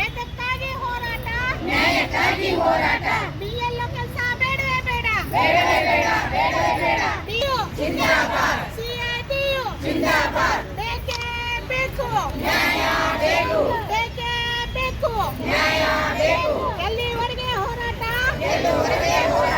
ಏತಕ್ಕಾಗಿ ಹೋರಾಟ ನ್ಯಾಯಕ್ಕಾಗಿ ಹೋರಾಟ ಬೇಕೇ ಬೇಕು ನ್ಯಾಯ ಬೇಕು. ಬೇಕೇ ಬೇಕು ಹೋರಾಟ ಎಲ್ಲಿವರೆಗೆ ಹೋರಾಟ?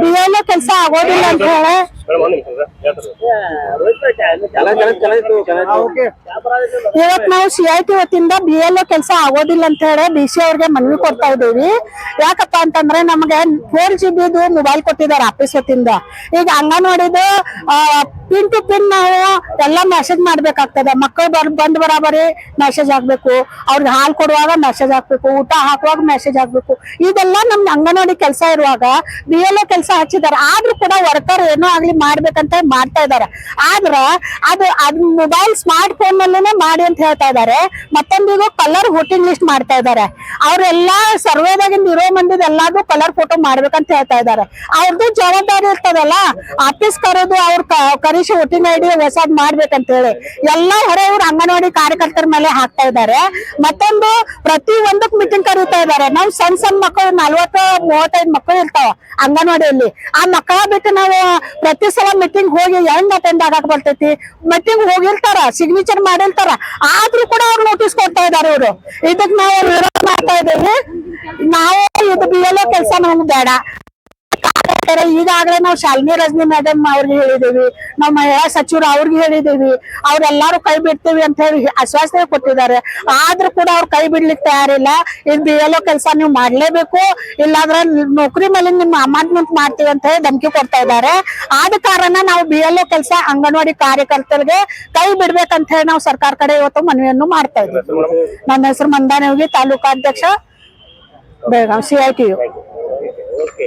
ಬಿಎಲ್ಒ ಕೆಲಸ ಆಗೋದಿಲ್ಲ ಅಂತ ಹೇಳಿ ಇವತ್ ನಾವು ಸಿ ಐ ಟಿ ವತಿಯಿಂದ ಬಿ ಎಲ್ ಕೆಲಸ ಆಗೋದಿಲ್ಲ ಅಂತ ಹೇಳಿ ಡಿ ಸಿ ಅವ್ರಿಗೆ ಮನವಿ ಕೊಡ್ತಾ ಇದೀವಿ ಯಾಕಪ್ಪ ಅಂತಂದ್ರೆ ನಮಗೆ ಫೋರ್ ಜಿ ಬಿದು ಮೊಬೈಲ್ ಕೊಟ್ಟಿದ್ದಾರೆ ಆಫೀಸ್ ವತಿಯಿಂದ. ಈಗ ಅಂಗನವಾಡಿದು ಪಿನ್ ಟು ಪಿನ್ ನಾವು ಎಲ್ಲ ಮೆಸೇಜ್ ಮಾಡ್ಬೇಕಾಗ್ತದೆ. ಮಕ್ಕಳು ಬರ್ ಬಂದ್ ಬರಾಬರಿ ಮೆಸೇಜ್ ಆಗ್ಬೇಕು ಅವ್ರಿಗೆ ಹಾಲು ಕೊಡುವಾಗ ಮೆಸೇಜ್ ಆಗ್ಬೇಕು ಊಟ ಹಾಕುವಾಗ ಮೆಸೇಜ್ ಹಾಕ್ಬೇಕು. ಇದೆಲ್ಲ ನಮ್ಗೆ ಅಂಗನವಾಡಿ ಕೆಲಸ ಇರುವಾಗ ಬಿ ಎಲ್ ಕೆಲಸ ಹಚ್ಚಿದ್ದಾರೆ. ಆದ್ರೂ ಕೂಡ ವರ್ಕರ್ ಏನೋ ಆಗ್ಲಿ ಮಾಡ್ಬೇಕಂತ ಮಾಡ್ತಾ ಇದಾರೆ ಆದ್ರ ಅದು, ಅದ್ ಮೊಬೈಲ್ ಸ್ಮಾರ್ಟ್ ಫೋನ್ ನಲ್ಲೇನೆ ಮಾಡಿ ಅಂತ ಹೇಳ್ತಾ ಇದಾರೆ ಮತ್ತೊಂದಿಗೂ ಕಲರ್ ವೋಟಿಂಗ್ ಲಿಸ್ಟ್ ಮಾಡ್ತಾ ಇದಾರೆ ಅವ್ರೆಲ್ಲಾ ಸರ್ವೇದಾಗಿಂದ ಇರೋ ಮಂದಿದ ಎಲ್ಲಾರ್ದು ಕಲರ್ ಫೋಟೋ ಮಾಡ್ಬೇಕಂತ ಹೇಳ್ತಾ ಇದಾರೆ ಅವ್ರದ್ದು ಜವಾಬ್ದಾರಿ ಇರ್ತದಲ್ಲ? ಆಫೀಸ್ ಕರೋದು ಅವ್ರ ಕ- ಕರೆಸಿ ವೋಟಿಂಗ್ ಐಡಿ ಹೊಸದ್ ಮಾಡ್ಬೇಕಂತ ಹೇಳಿ. ಎಲ್ಲಾ ಹೊರೆ ಇವ್ರು ಅಂಗನವಾಡಿ ಕಾರ್ಯಕರ್ತರ ಮೇಲೆ ಹಾಕ್ತಾ ಇದ್ದಾರೆ. ಮತ್ತೊಂದು ಪ್ರತಿ ಒಂದಕ್ ಮೀಟಿಂಗ್ ಕರೀತಾ ಇದ್ದಾರೆ. ನಾವು ಸಣ್ಣ ಸಣ್ಣ ಮಕ್ಕಳು ನಲ್ವತ್ತು, ಮೂವತ್ತೈದು ಮಕ್ಕಳು ಇರ್ತಾವ ಅಂಗನವಾಡಿಯಲ್ಲಿ. ಆ ಮಕ್ಕಳ ಬಿಟ್ಟು ನಾವು ಪ್ರತಿ ಸಲ ಮೀಟಿಂಗ್ ಹೋಗಿ ಹೆಂಗ್ ಅಟೆಂಡ್ ಆಗಕ್ ಬರ್ತೈತಿ? ಮೀಟಿಂಗ್ ಹೋಗಿರ್ತಾರ ಸಿಗ್ನೇಚರ್ ಮಾಡಿರ್ತಾರ, ಆದ್ರೂ ಕೂಡ ಅವ್ರು ನೋಟಿಸ್ ಕೊಡ್ತಾ ಇದಾರೆ ಇವರು. ಇದಕ್ ನಾವು ವಿರೋಧ ಮಾಡ್ತಾ ಇದ್ದೇವೆ. ನಾವು ಇದು ಬಿ ಎಲ್ ಕೆಲಸ ನಮ್ಗೆ ಬೇಡ. ಈಗಾಗಲೇ ನಾವು ಶಾಲಿನಿ ರಜನಿ ಮೇಡಮ್ ಅವ್ರಿಗೆ ಹೇಳಿದೀವಿ. ನಾವು ಮಹಿಳಾ ಸಚಿವರು ಅವ್ರಿಗೆ ಹೇಳಿದೀವಿ. ಅವ್ರೆಲ್ಲಾರು ಕೈ ಬಿಡ್ತೀವಿ ಅಂತ ಹೇಳಿ ಆಶ್ವಾಸನೆ ಕೊಟ್ಟಿದ್ದಾರೆ. ಆದ್ರೂ ಕೂಡ ಅವ್ರು ಕೈ ಬಿಡ್ಲಿಕ್ಕೆ ತಯಾರಿಲ್ಲ. ಇದು ಬಿ ಎಲ್ ಕೆಲಸ ನೀವು ಮಾಡ್ಲೇಬೇಕು. ಇಲ್ಲಾಂದ್ರೆ ನೌಕರಿ ಮೇಲೆ ನಿಮ್ಮ ಅಮಾಂಟ್ಮೆಂಟ್ ಮಾಡ್ತೀವಿ ಅಂತ ಹೇಳಿ ಧಮಕಿ ಕೊಡ್ತಾ ಇದ್ದಾರೆ. ಆದ ಕಾರಣ ನಾವು ಬಿ ಎಲ್ ಕೆಲಸ ಅಂಗನವಾಡಿ ಕಾರ್ಯಕರ್ತರಿಗೆ ಕೈ ಬಿಡ್ಬೇಕಂತ ಹೇಳಿ ನಾವು ಸರ್ಕಾರ ಕಡೆ ಇವತ್ತು ಮನವಿಯನ್ನು ಮಾಡ್ತಾ ಇದ್ದೀವಿ. ನನ್ನ ಹೆಸರು ಮಂದಾನಿ ಹೋಗಿ ತಾಲೂಕಾಧ್ಯಕ್ಷ Belagavi C I T U okay